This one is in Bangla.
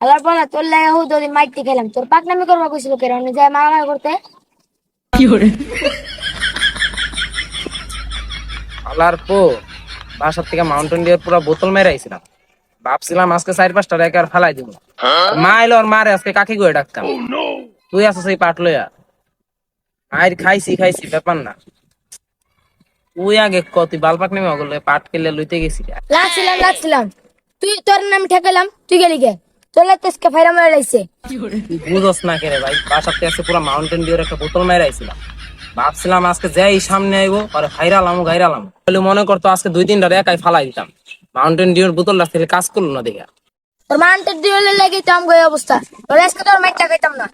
আলার বলা তোর লাগে হু তোর মাইকতে খেলাম তোর পাকনামি করবা কইছিল যায় মারামারি করতে আলার পো, বাসার থেকে মাউন্টেন ডিউর পুরো বোতল মেরে আইছিলাম। ভাবছিলাম আজকে চার পাঁচটা রেখে আর ফেলাই দিব। মা এলো আর মারে আজকে কাকি গয়ে ডাকতাম। তুই আসো সেই পাট লইয়া। মায়ের খাইছি খাইছি ব্যাপার না। তুই আগে ক তুই বালপাক নেমে ওগুলো পাট কেলে লইতে গেছি লাগছিলাম লাগছিলাম। তুই তোর নাম ঠেকালাম তুই গেলি গে। তোর লাগতেছে ফাইরা মারা লাইছে বুঝস না কে রে ভাই থেকে আজকে পুরো মাউন্টেন ডিউর একটা বোতল মেরে আইছিলাম। ভাবছিলাম আজকে যাই সামনে আইবো আর ফাইরালাম গাইরালাম বলে মনে করতো আজকে দুই তিনটা একাই ফালাই দিতাম। মাউন্টেন ডিউর বোতল থেকে কাজ করল না দেখা। তোর মাউন্টেন ডিউর লেগে তো আমগো অবস্থা। তোর আজকে তোর মাইটা খাইতাম না।